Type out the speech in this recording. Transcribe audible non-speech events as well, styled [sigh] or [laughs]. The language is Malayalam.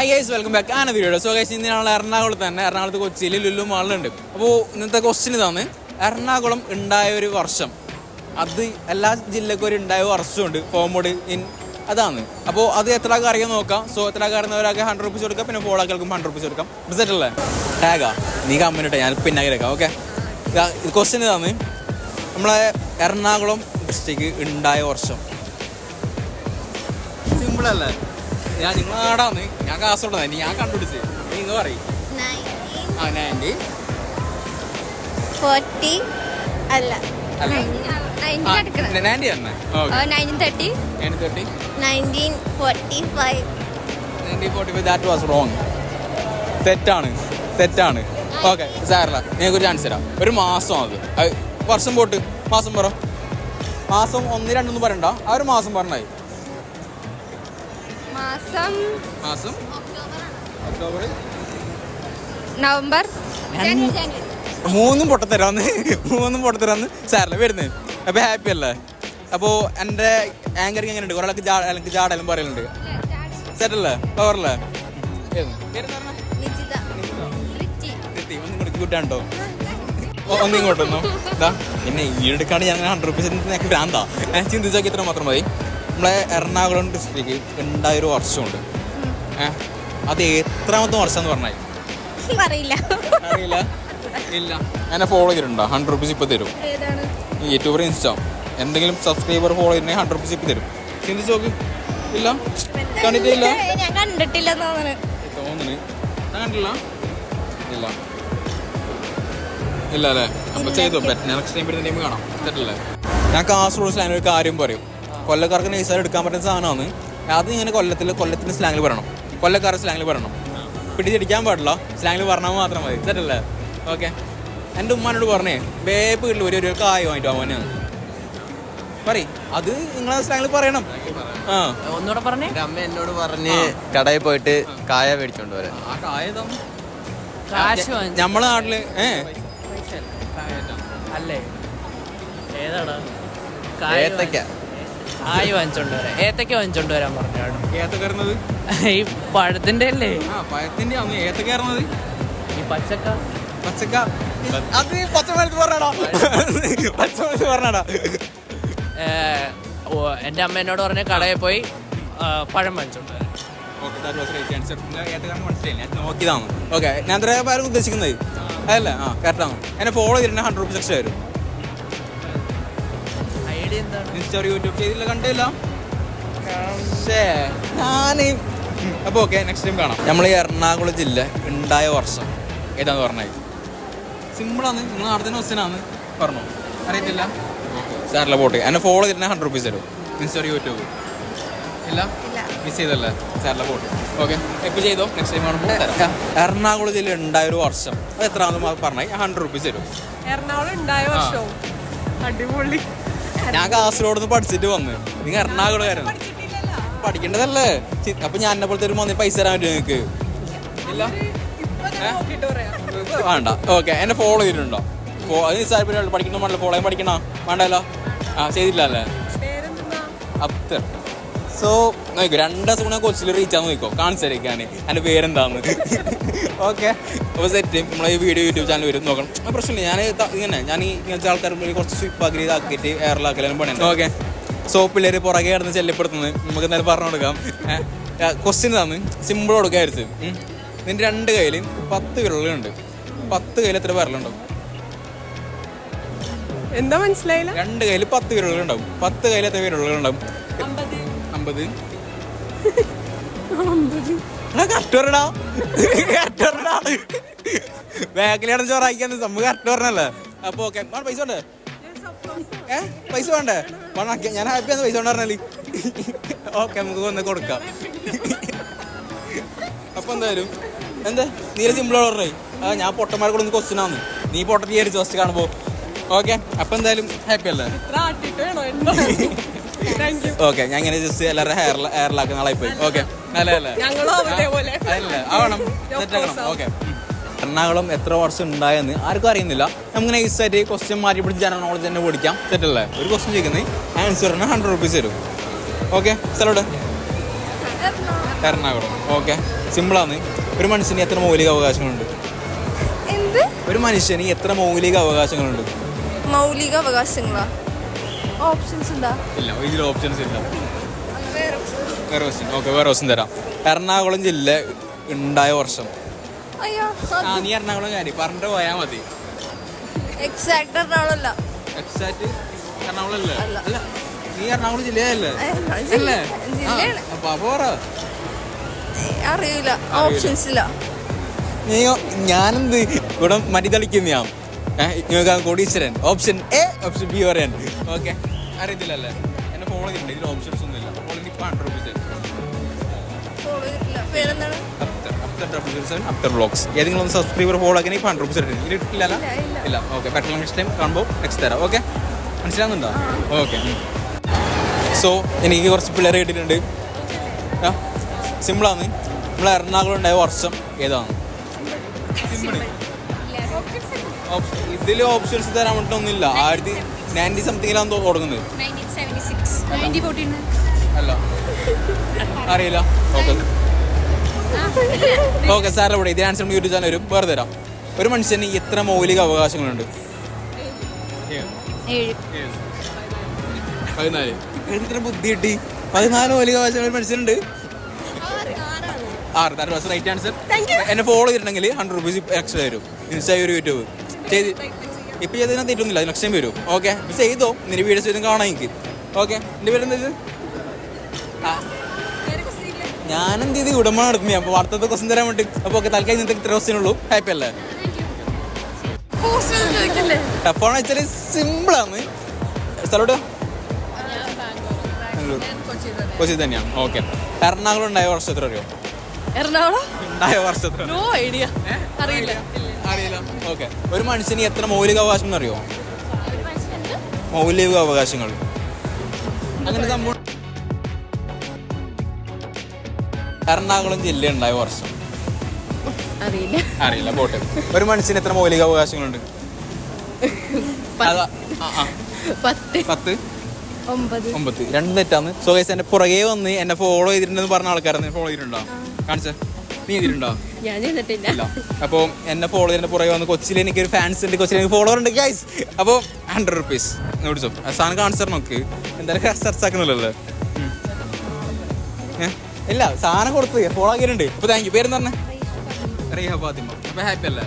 ഹായ് ഗൈസ് വെൽക്കം ബാക്ക് ആണ് വീഡിയോ സോ ഗൈസ് ഇന്ന് എറണാകുളത്ത് തന്നെ. എറണാകുളത്ത് കൊച്ചിയിൽ ലുല്ലു മാളിലുണ്ട്. അപ്പോൾ ഇന്നത്തെ ക്വസ്റ്റ്യൻ ഇതാണ്. എറണാകുളം ഉണ്ടായ ഒരു വർഷം. അത് എല്ലാ ജില്ലക്കും ഒരു ഉണ്ടായ വർഷമുണ്ട്. ഫോമോഡ് ഇൻ അതാണ്. അപ്പോൾ അത് എത്ര ആൾക്കാർ അറിയാൻ നോക്കാം. സോ എത്ര ആൾക്കാർ അറിയുന്നവരൊക്കെ ഹൺഡ്രഡ് റുപ്പീസ് കൊടുക്കാം. പിന്നെ ഫോൾ ആൾക്കും ഹൺഡ്രഡ് റുപ്പീസ് കൊടുക്കാം. റിസൾട്ട് അല്ലേ ടാഗാ നീ കമ്പനി ഇട്ടെ. ഞാൻ പിന്നെ കേൾക്കാം. ഓക്കെ ക്വസ്റ്റ്യൻ ഇതാണ്. നമ്മളെ എറണാകുളം ഡിസ്ട്രിക്ട് ഉണ്ടായ വർഷം. സിമ്പിൾ അല്ലേ? ഞാൻ നിങ്ങൾ ആടാന്ന് ഞാൻ കാസർഗോഡ് ഞാൻ കണ്ടുപിടിച്ച്. നിങ്ങൾ പറയും. ആ നയന്റി. ഫോർട്ടി അല്ല. അല്ല. നയന്റീൻ അടുക്കണം നയന്റി തന്നെ okay. Nineteen thirty. Ninety thirty. Nineteen forty five. Ninety forty five. That was wrong തെറ്റാണ്. തെറ്റാണ്. ഓക്കെ സാറല്ല നിങ്ങൾക്ക് ഒരു ചാൻസ് തരാം. ഒരു മാസം അത്. വർഷം പോട്ട്. മാസം പറ. മാസം ഒന്ന് രണ്ടൊന്നും പറയണ്ട. ആ ഒരു മാസം പറഞ്ഞായി മാസം മാസം ഒക്ടോബർ. നവംബർ. മൂന്നും പൊട്ടത്തരാന്ന്. മൂന്നും പൊട്ടത്തരാന്ന്. സാറല്ലേ വരുന്നത് അപ്പോൾ ഹാപ്പി അല്ലേ? അപ്പോൾ എന്റെ ആങ്കറിങ് എങ്ങനെയുണ്ട്? കുറേ ആൾക്ക് എനിക്ക് ജാടെല്ലാം പറയലുണ്ട്. സെറ്റല്ലേ പവറല്ലേ കൂട്ടാണ്ടോ ഒന്ന് [laughs] ഇങ്ങോട്ടൊന്നോ. ഇതാ പിന്നെ എടുക്കാണ്ട് ഞാൻ ഹൺഡ്രഡ് റുപ്പീസ് ഞാൻ ഭ്രാന്താ. ഞാൻ ചിന്തിച്ചാൽ ഇത്ര മാത്രം മതി. നമ്മളെ എറണാകുളം ഡിസ്ട്രിക്ട് ഉണ്ടായൊരു വർഷമുണ്ട്. ഏഹ് അത് എത്രാമത്തെ വർഷം എന്ന് പറഞ്ഞാൽ അറിയില്ല. അറിയില്ല? ഇല്ല. എന്നെ ഫോളോ ചെയ്തിട്ടുണ്ടോ? ഹൺഡ്രഡ് റുപ്പീസ് ഇപ്പോൾ തരും. യൂട്യൂബർ ഇൻസ്റ്റാ എന്തെങ്കിലും സബ്സ്ക്രൈബർ ഫോളോ ചെയ്തിട്ടുണ്ടെങ്കിൽ ഹൺഡ്രഡ് റുപ്പീസ് ഇപ്പോൾ തരും. ചിന്തിച്ച് നോക്ക്. ഇല്ല? കണ്ടിട്ടില്ല? ഞാൻ കണ്ടിട്ടില്ല തോന്നുന്നു ഞാൻ കണ്ടില്ല ഇല്ല. ഇല്ല അല്ലേ? അപ്പൊ ചെയ്തു? നെക്സ്റ്റ് ടൈം വരുന്ന ടൈം കാണാം. ഞാൻ കാസർഗോഡ് ഒരു കാര്യം പറയും. കൊല്ലക്കാർക്ക് നൈസായിട്ട് എടുക്കാൻ പറ്റുന്ന സാധനമാണ്. അത് ഇങ്ങനെ കൊല്ലത്തിൽ കൊല്ലത്തിന്റെ സ്ലാങ്ങിൽ പറയണം. കൊല്ലക്കാരുടെ സ്ലാങ്ങിൽ പറയണം. പിടിച്ചടിക്കാൻ പാടില്ല. സ്ലാങ്ങിൽ പറഞ്ഞാൽ മാത്രം മതി. സെറ്റല്ലേ? ഓക്കെ. എന്റെ ഉമ്മാനോട് പറഞ്ഞേ വേപ്പ് വീട്ടിൽ ഒരു ഒരു കായ വാങ്ങിട്ട് പോകാൻ പറയും. അത് നിങ്ങളെ സ്ലാങ്ങിൽ പറയണം. ആ. ഒന്നുകൂടെ പറഞ്ഞേ. അമ്മ എന്നോട് പറഞ്ഞ് കടയിൽ പോയിട്ട് കായ മേടിച്ചോണ്ട് വരാം ആ കായ തന്നു കാശ് വാങ്ങിച്ചു. നമ്മളെ നാട്ടിൽ ഏ? അല്ലേ? ഏതാടാ? ഏത്തയ്ക്ക. കായ് വാങ്ങിച്ചോണ്ട് വരാം ഏത്തക്ക വാങ്ങിച്ചോണ്ട് വരാൻ പറഞ്ഞാണ് ഏത്തക്കയറുന്നത് ഈ പഴത്തിന്റെ അല്ലേ? ആ പഴത്തിന്റെ ആണ് ഈ പച്ചക്ക. പച്ചക്ക. അത് പച്ചമലത്ത് പറഞ്ഞാടാ. പച്ചമലത്ത് പറഞ്ഞാടാ. എന്റെ അമ്മ എന്നോട് പറഞ്ഞ കടയിൽ പോയി പഴം വാങ്ങിച്ചോണ്ട് വരാം ഓക്കെ ഞാൻ ഉദ്ദേശിക്കുന്നത്? അതല്ല? ആ കറക്റ്റാണ് എന്നെ ഫോളോ ചെയ്തിട്ടുണ്ടെങ്കിൽ ഹൺഡ്രഡ് റുപ്പീസ് എക്സ്ട്രാ വരും ഐഡിയ എന്താണ്? യൂട്യൂബ് ചെയ്തില്ല കണ്ടില്ല ഞാൻ അപ്പോൾ ഓക്കെ നെക്സ്റ്റ് ടൈം കാണാം. നമ്മൾ ഈ എറണാകുളം ജില്ല ഉണ്ടായ വർഷം. ഏതാന്ന് പറഞ്ഞത് സിമ്പിളാണ് നിങ്ങൾ നടത്തുന്ന ക്വസ്റ്റ്യനാണ് പറഞ്ഞോ. അറിയത്തില്ല? സാറിലെ പോട്ടെ എന്നെ ഫോളോ ചെയ്തിട്ട് ഹൺഡ്രഡ് റുപ്പീസ് തരും. ഇൻസ്റ്റാ യൂട്യൂബ് ഇല്ല? മിസ് ചെയ്തല്ലേ സാറിലെ പോട്ടെ ഓക്കെ എപ്പോൾ ചെയ്തോ? നെക്സ്റ്റ് ടൈം കാണുമ്പോൾ എറണാകുളം ജില്ല ഉണ്ടായ ഒരു വർഷം. അത് എത്രയാണെന്ന് പറഞ്ഞാൽ ഹൺഡ്രഡ് റുപ്പീസ് തരും. എറണാകുളം ഉണ്ടായ വർഷം അടിപൊളി. ഞാൻ കാസർഗോഡ് നിന്ന് പഠിച്ചിട്ട് വന്ന്. നിങ്ങൾ എറണാകുളമായിരുന്നു പഠിക്കേണ്ടതല്ലേ? അപ്പൊ ഞാൻ എന്നെ പോലത്തെ ഒരു മോനെ പൈസ തരാൻ പറ്റുമോ നിങ്ങൾക്ക് ഇല്ല? വേണ്ട. ഓക്കെ എന്നെ ഫോളോ ചെയ്തിട്ടുണ്ടോ? അത് നിസ്സാരപ്പോ പഠിക്കണോ വേണ്ടല്ലോ ഫോളോ ചെയ്യാൻ പഠിക്കണോ? വേണ്ടല്ലോ. ആ ചെയ്തില്ല അല്ലേ അപ്തർ സോ നോക്കൂ രണ്ട് ദിവസം കൂടെ കൊച്ചിൽ റീച്ച് ആകാൻ നോക്കോ. കാണിച്ചു തരേക്കാണ് എന്റെ പേരെന്താന്ന്. ഓക്കെ അപ്പോൾ സെറ്റ് നമ്മളെ ഈ വീഡിയോ യൂട്യൂബ് ചാനൽ വരും. നോക്കണം. പ്രശ്നമില്ല. ഞാൻ ഇങ്ങനെ ഞാൻ ഈ ഇങ്ങനത്തെ ആൾക്കാർ കുറച്ച് സ്വിപ്പാക്കി ഇതാക്കിയിട്ട് എയറിലാക്കലും പണിയുണ്ട് ഓക്കെ സോ പിള്ളേർ പുറകെ കിടന്ന് ശല്യപ്പെടുത്തുന്നത് നമുക്ക് എന്തായാലും പറഞ്ഞു കൊടുക്കാം. ക്വസ്റ്റ്യൻ തന്ന് സിമ്പിൾ കൊടുക്കായിരുന്നു നിന്റെ രണ്ട് കയ്യിൽ പത്ത് വിരലുണ്ട് പത്ത് കയ്യിൽ എത്ര വിരലുണ്ടാവും? എന്താ മനസ്സിലായില്ല? രണ്ട് കയ്യിൽ പത്ത് വിരലുകളുണ്ടാവും. പത്ത് കയ്യിൽ എത്ര വിരലുകളുണ്ടാവും? അമ്പത്. ബാക്കിലാണ് ചോറായിക്കാൻ സംഭവം കറക്റ്റ് പറഞ്ഞല്ലേ? അപ്പൊ ഓക്കെ പൈസ വേണ്ടേ? ഏ? പൈസ വേണ്ടേ? വേണം ഞാൻ ഹാപ്പിയാണ് പൈസ കൊണ്ട് പറഞ്ഞാൽ. ഓക്കെ നമുക്ക് വന്ന് കൊടുക്കാം. അപ്പൊ എന്തായാലും എന്താ? നീല സിമ്പിൾ പറഞ്ഞേ ആ ഞാൻ പൊട്ടന്മാരെ കൂടെ ഒന്ന് ക്വസ്റ്റ്യൻ ആണ് നീ പൊട്ടത്തി വിചാരിച്ചു ഫസ്റ്റ് കാണുമ്പോ. ഓക്കെ അപ്പൊ എന്തായാലും ഹാപ്പി അല്ലേ? ഓക്കെ ഞാൻ ഇങ്ങനെ ജസ്റ്റ് എല്ലാവരുടെ ഹെയർ ഹെയറിലാക്കുന്ന നാളെ പോയി ഓക്കെ അല്ല. അല്ല ഞങ്ങളും അതേപോലെ. അല്ല ആവണം. ഓക്കെ എറണാകുളം എത്ര വർഷം ഉണ്ടായെന്ന് ആർക്കും അറിയുന്നില്ല. നമുക്ക് നൈസായിട്ട് ക്വസ്റ്റ്യൻ മാറ്റി പിടിച്ച് ജനറൽ നോളജ് തന്നെ പഠിക്കാം. സെറ്റ് അല്ലേ? ഒരു ക്വസ്റ്റ്യൻ ചോദിക്കുന്നത് ആൻസറിന് ഹൺഡ്രഡ് റുപ്പീസ് തരും. ഓക്കെ സ്ഥലോട്ട് എറണാകുളം. ഓക്കെ സിമ്പിളാണ് ഒരു മനുഷ്യന് എത്ര മൗലിക അവകാശങ്ങളുണ്ട്? എന്ത്? ഒരു മനുഷ്യന് എത്ര മൗലിക അവകാശങ്ങളുണ്ട്? മൗലിക അവകാശങ്ങളാ? ഓപ്ഷൻസ് ഉണ്ടാ? ഇല്ല ഇതിൽ ഓപ്ഷൻസ് ഇല്ല. വേറെ ക്വസ്റ്റ്യൻ ഓക്കെ വേറെ ക്വസ്റ്റ്യൻ തരാം. എറണാകുളം ജില്ല ഉണ്ടായ വർഷം. അയ്യോ ആ നീ എറണാകുളം കാര്യം പറഞ്ഞിട്ട് പോയാൽ മതി. എക്സാക്ട് എറണാകുളമല്ല എക്സാക്ട് എറണാകുളം അല്ലേ. അല്ല നീ എറണാകുളം ജില്ലയല്ലേ? എറണാകുളം ജില്ല- അല്ലേ. അപ്പൊ അപ്പൊ അറിയില്ല ഓപ്ഷൻസ് ഇല്ല. നീ ഞാനെന്ത് ഇവിടെ മടി തളിക്കുന്ന ഏഹ് കോടീശ്വരൻ ഓപ്ഷൻ എ ഓപ്ഷൻ ബി പറയാൻ. ഓക്കെ അറിയത്തില്ലല്ലേ? എന്നെ ഫോളോ ചെയ്തിട്ടുണ്ട് ഇതിന് ഓപ്ഷൻസ് ഒന്നും ഇല്ല. ഫോളോ ഹൺഡ്രഡ് അഫ്റ്റർ ബ്ലോഗ്സ് ഏതെങ്കിലും ഒന്ന് സബ്സ്ക്രൈബർ ഫോളോ ആക്കി ഇപ്പം ഹൺഡ്രഡ് ഇട്ടില്ല ഇട്ടില്ല ഇല്ല ഓക്കെ പെട്ടെന്ന് നെക്സ്റ്റ് ടൈം കാണുമ്പോൾ നെക്സ്റ്റ് തരാം. ഓക്കെ മനസ്സിലാകുന്നുണ്ടോ ഓക്കെ സോ എനിക്ക് കുറച്ച് പിള്ളേരെ കിട്ടിയിട്ടുണ്ട്. സിമ്പിളാണ് നമ്മൾ എറണാകുളം ഉണ്ടായ വർഷം ഏതാണ്? ഇതിൽ ഓപ്ഷൻസ് തരാൻ ഒന്നുമില്ല. ആയിരത്തി നയന്റി സംതിങ്ങിലാണ് തുടങ്ങുന്നത് അല്ല. അറിയില്ല. ഓക്കെ ഓക്കെ സാർ ഇവിടെ ഇതേ ആൻസർ യൂട്യൂബ് ചാനൽ വരും. വേറെ തരാം. ഒരു മനുഷ്യന് ഇത്ര മൗലിക അവകാശങ്ങളുണ്ട്? പതിനാല്. എത്ര ബുദ്ധി കിട്ടി? പതിനാല് മൗലിക അവകാശങ്ങൾ ഒരു മനുഷ്യനുണ്ട്. ആറ് ദാറ്റ് വാസ് റൈറ്റ് ആൻസർ എന്നെ ഫോളോ ചെയ്തിട്ടുണ്ടെങ്കിൽ ഹൺഡ്രഡ് റുപ്പീസ് എക്സ്ട്രാ വരും ഇൻസ്റ്റാ ഒരു യൂട്യൂബ്. ചെയ്ത് ഇപ്പം ചെയ്തതിനകത്ത് തെറ്റൊന്നുമില്ല നെക്സ്റ്റ് ടൈം വരും. ഓക്കെ ചെയ്തോ? നിന്റെ വീഡിയോസ് ചെയ്തും കാണാം എനിക്ക്. ഓക്കെ എന്റെ പേര് എന്താ ആ. ഞാനെന്ത് ചെയ്ത്? ഉടമ നടത്തുന്നേ അപ്പോൾ അടുത്തത് ക്വസ്റ്റൻ തരാൻ വേണ്ടി. അപ്പോൾ ഓക്കെ തൽക്കാലം ഇന്നത്തെ ഇത്ര ക്വസ്റ്റ്യൻ ഉള്ളൂ ഹാപ്പി അല്ലേ ടഫാണ് വെച്ചാൽ സിമ്പിളാണ് സ്ഥലോട്ട്? കൊച്ചി തന്നെയാണ് ഓക്കെ എറണാകുളം ഉണ്ടായ വർഷം എത്ര അറിയോ എറണാകുളം? ഉണ്ടായ വർഷം നോ ഐഡിയ അറിയില്ല. അറിയില്ല. ഓക്കെ ഒരു മനുഷ്യന് എത്ര മൗലിക അവകാശം അറിയോ മൗലിക അവകാശങ്ങൾ അങ്ങനെ സംഭവം എറണാകുളം ജില്ല ഉണ്ടായ വർഷം. അറിയില്ല. അറിയില്ല പോട്ടെ. ഒരു മനുഷ്യന് എത്ര മൗലിക അവകാശങ്ങളുണ്ട്. പത്ത്. ഒമ്പത്. രണ്ട് തെറ്റാന്ന്. സോ ഗൈസ് എന്നെ പുറകെ വന്ന് എന്നെ ഫോളോ ചെയ്തിട്ടുണ്ടെന്ന് പറഞ്ഞ ആൾക്കാരെ ഫോളോ ചെയ്തിട്ടുണ്ടോ? കാണിച്ച. നീ ചെയ്തിട്ടുണ്ടോ ഞാൻ ചെയ്തിട്ടില്ല അപ്പോൾ എന്നെ ഫോളോ ചെയ്യുന്ന പുറകെ വന്ന് കൊച്ചിയിൽ എനിക്ക് ഒരു ഫാൻസ് ഉണ്ട് കൊച്ചിയിൽ എനിക്ക് ഫോളോവർ ഉണ്ട് ഗൈസ് അപ്പോൾ ഹൺഡ്രഡ് റുപ്പീസ് ആ സാധനം കാണിച്ചു നോക്ക് എന്തായാലും സെർച്ച് ആക്കുന്നില്ലല്ലോ? ഇല്ല സാധനം കൊടുത്ത് ഫോളോ ആക്കിയിട്ടുണ്ട്. അപ്പോൾ താങ്ക് യു പേരെന്ന് പറഞ്ഞേ? റീഹ ഫാത്തിമ. അപ്പോൾ ഹാപ്പി അല്ലേ?